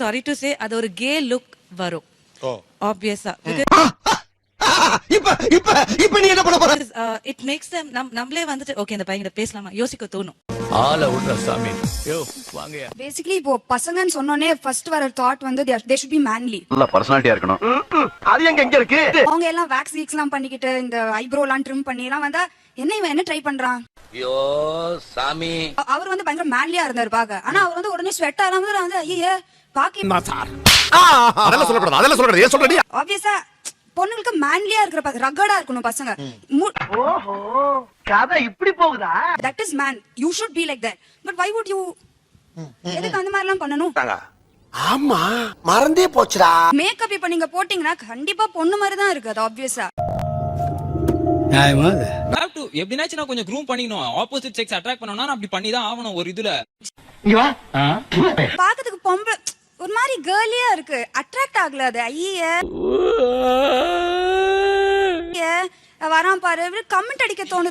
Sorry to say அது ஒரு K look வரும். ஆப்வியஸா இப்ப இப்ப இப்ப நீ என்ன பண்ண போற? இட் மேக்ஸ் நம்மளே வந்துட்டு ஓகே இந்த பையன் பேசலாமா? யோசிக்க தோணும். ஆள விடுற சாமி. யோ வாங்கயா பேசிக்கலி இப்போ பசங்கன்னு சொன்னோனே ஃபர்ஸ்ட் வர தாட் வந்து தே ஷுட் பி மேன்லி நல்ல பர்சனாலிட்டியா இருக்கணும். அது எங்க எங்க இருக்கு? அவங்க எல்லாம் வேக்ஸ் வீக்ஸ் எல்லாம் பண்ணிக்கிட்டு இந்த ஐப்ரோ எல்லாம் ட்ரிம் பண்ணி எல்லாம் வந்தா என்ன இவன் என்ன ட்ரை பண்றான்? ஐயோ சாமி. அவர் வந்து பயங்கர மேன்லியா இருந்தாரு பாக்க ஆனா அவர் வந்து உடனே ஸ்வெட் ஆகாம வந்து ஐயே பாக்க அதெல்லாம் சொல்லக்கூடாது அதெல்லாம் சொல்லக்கூடாது. ஏன் சொல்றடி ஆப்வியஸா பொண்ணுங்களுக்கு மேன்லியா இருக்கிற ரகடா இருக்கணும் பசங்க. ஓஹோ கதை இப்படி போகுதா? That is man you should be like that but why would you எதுக்கு அந்த மாதிரி எல்லாம் பண்ணணும் ஆமா. மறந்தே போச்சுடா. மேக்கப் இப்ப நீங்க போட்டீங்கன்னா கண்டிப்பா பொண்ணு மாதிரி தான் இருக்கு அது ஆப்வியஸா டு எப்படினாச்சும் நான் கொஞ்சம் க்ரூம் பண்ணிக்கணும். ஆப்போசிட் செக்ஸ் அட்ராக்ட் பண்ணனும்னா நான் அப்படி பண்ணி தான் ஆகணும் ஒரு இதுல. இங்க வா. பாக்கிறதுக்கு பொம்பளை ஒரு மாதிரி கேர்லியா இருக்கு. அட்ராக்ட் ஆகல அது. ஐய. வரான் பாரு. கமெண்ட் அடிக்க தோணுது.